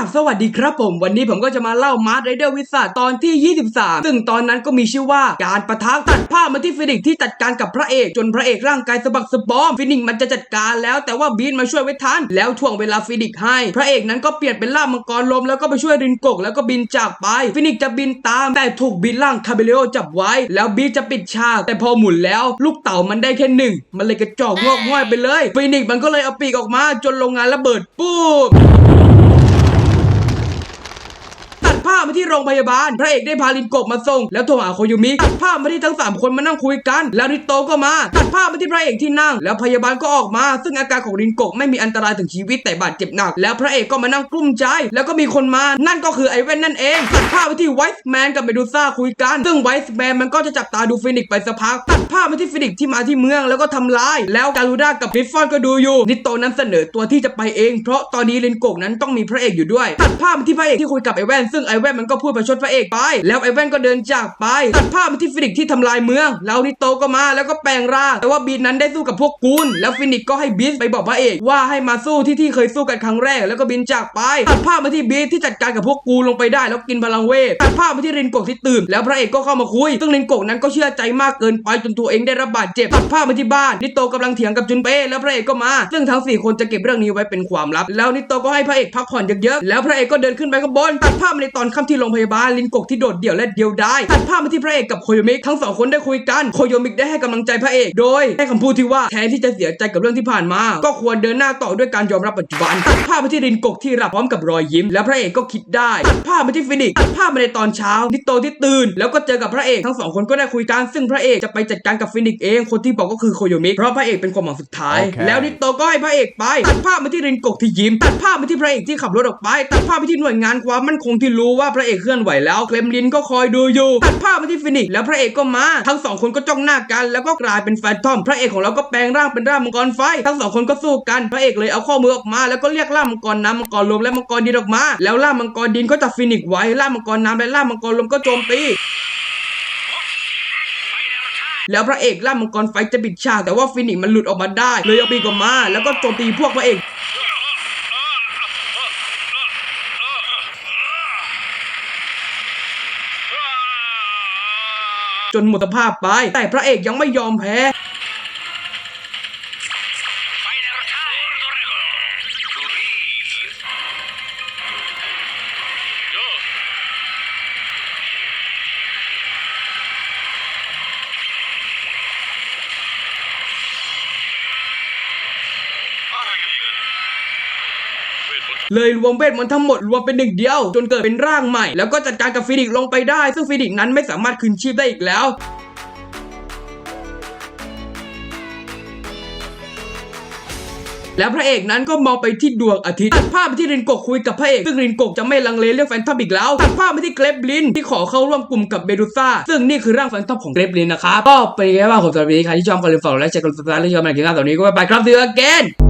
าบสวัสดีครับผม วันนี้ผมก็จะมาเล่ามาร์ไรเดอร์วิสาตอนที่ 23 ซึ่งตอนนั้นก็มีชื่อว่าการประทะตัดภาพมาที่ฟินิกซ์ที่จัดการกับพระเอก จนพระเอกร่างกายสะบักสะบอมฟินิกซ์มันจะจัดการแล้วแต่ว่าบีนมาช่วยไว้ทันแล้วถ่วงเวลาฟินิกซ์ให้ พระเอกนั้นก็เปลี่ยนเป็นล่ามมังกรลมแล้วก็ไปช่วยรินกกแล้วก็บินจากไป ฟินิกซ์จะบินตามแต่ถูกบินล่างคาเบเลโอจับไว้ แล้วบีจะปิดฉาก แต่พอหมุนแล้ว ลูกเต่ามันได้แค่หนึ่งมันเลยกระจอกงอกง่อยไปเลย ฟินิกซ์มันก็เลยเอาปีกออกมาจนโรงงานระเบิดปุ๊บาพมาที่โรงพยาบาล พระเอกได้พาลินกะมาส่ง แล้วโทรหาโคโยมิตัดภาพมาที่ทั้ง 3 คนมานั่งคุยกัน แล้วริโตก็มาตัดภาพมาที่พระเอกที่นั่ง แล้วพยาบาลก็ออกมา ซึ่งอาการของรินกะไม่มีอันตรายถึงชีวิตแต่บาดเจ็บหนัก แล้วพระเอกก็มานั่งกลุ้มใจ แล้วก็มีคนมา นั่นก็คือไอเว่นนั่นเองตัดภาพไปที่ไวส์แมนกับเมดูซ่าคุยกัน ซึ่งไวส์แมนมันก็จะจับตาดูฟินิกไปสักพักตัดภาพมาที่ฟินิกที่มาที่เมืองแล้วก็ทำลาย แล้วการูด้ากับกริฟฟอนก็ดูอยู่นิโตนั้นเสนอตัวที่จะไปเอง เพราะตอนนี้ลินกะนั้นต้องมีพระเอกอยู่ด้วย ตัดภาพมาที่พระเอกที่คุยกับไอแว่นซึ่งไอแว่นมันก็พูดประชดพระเอกไป แล้วไอ้แว่นก็เดินจากไป ตัดภาพมาที่ฟินิกซ์ที่ทำลายเมืองแล้วนิโตก็มาแล้วก็แปลงร่างแต่ว่าบีนนั้นได้สู้กับพวกกูนแล้วฟินิกซ์ก็ให้บีสไปบอกพระเอกว่าให้มาสู้ที่ที่เคยสู้กันครั้งแรก แล้วก็บินจากไปตัดภาพมาที่บีสที่จัดการกับพวกกูลงไปได้แล้วกินพลังเวทตัดภาพมาที่รินโกะที่ตื่น แล้วพระเอกก็เข้ามาคุย ซึ่งรินโกะนั้นก็เชื่อใจมากเกินไปจนตัวเองได้รับบาดเจ็บตัดภาพมาที่บ้านนิโตะกำลังเถียงกับจุนเป้แล้วพระเอกก็มา ซึ่งทั้งสี่คนจะเก็บเรื่องนี้ไว้เป็นความลับ แล้วนิโตก็ให้พระเอกพักผ่อนเยอะๆแล้วพระเอกก็เดินขึ้นไปข้างบนตัดภาพมาในตอนค่ำที่โรงพยาบาลลินโกะที่โดดเดี่ยวและเดียวดายตัดภาพมาที่พระเอกกับโคโยมิทั้งสองคนได้คุยกันโคโยมิได้ให้กำลังใจพระเอก โดยให้คำพูดที่ว่าแทนที่จะเสียใจกับเรื่องที่ผ่านมา ก็ควรเดินหน้าต่อด้วยการยอมรับปัจจุบันตัดภาพมาที่รินโกะที่รับพร้อมกับรอยยิ้ม แล้วพระเอกก็คิดได้ตัดภาพมาที่ฟินิกซ์ตัดภาพมาในตอนเช้านิโตที่ตื่น แล้วก็เจอกับพระเอกทั้งสองคนก็ได้คุยกันซึ่งพระเอกจะไปจัดการกับฟินิกซ์เองคนที่บอกก็คือโคโยมิเพราะพระเอกเป็นความหวังสุดท้ายโอเคแล้วนิโตก็ให้พระเอกไปตัดภาพมาที่รินโกะที่ยิ้มตัดภาพมาที่พระเอกที่ขับรถออกไปตัดภาพไปที่หน่วยงานความมั่นคงที่รู้ว่าพระเอกเคลื่อนไหวแล้วเคลมลินก็คอยดูอยู่ตัดภาพมาที่ฟินิกซ์แล้วพระเอกก็มาทั้งสองคนก็จ้องหน้ากันแล้วก็กลายเป็นแฟนทอม พระเอกของเราก็แปลงร่างเป็นร่างมังกรไฟ ทั้งสองคนก็สู้กันพระเอกเลยเอาข้อมือออกมา แล้วก็เรียกร่างมังกรน้ำมังกรลมและมังกรดินออกมา แล้วร่างมังกรดินก็จับฟินิกซ์ไว้ร่างมังกรน้ำและร่างมังกรลมก็โจมตีแล้วพระเอกล่ามมังกรไฟจะบิดฉากแต่ว่าฟินิกซ์มันหลุดออกมาได้ เลยเอาปีกออกมา แล้วก็โจมตีพวกพระเอก จนหมดสภาพไป แต่พระเอกยังไม่ยอมแพ้ เลยรวมเวทมนต์ทั้งหมดรวมเป็นหนึ่งเดียว จนเกิดเป็นร่างใหม่ แล้วก็จัดการกับฟินิกลงไปได้ ซึ่งฟินิกนั้นไม่สามารถคืนชีพได้อีกแล้วแล้วพระเอกนั้นก็มองไปที่ดวงอาทิตย์ตัดภาพไปที่รินโกคุยกับพระเอกซึ่งรินโกจะไม่ลังเลเรื่องแฟนทอมอีกแล้วตัดภาพไปที่เกรฟลินที่ขอเข้าร่วมกลุ่มกับเบดูซ่าซึ่งนี่คือร่างแฟนทอมของเกรฟลินนะครับก็เป็นไงบ้างผมสำหรับวันนี้ใครที่ชอบก็อย่าลืมฝากและแชร์กันสุดท้ายและชอบมากินข้าวตอนนี้ก็ไปครับเจอกัน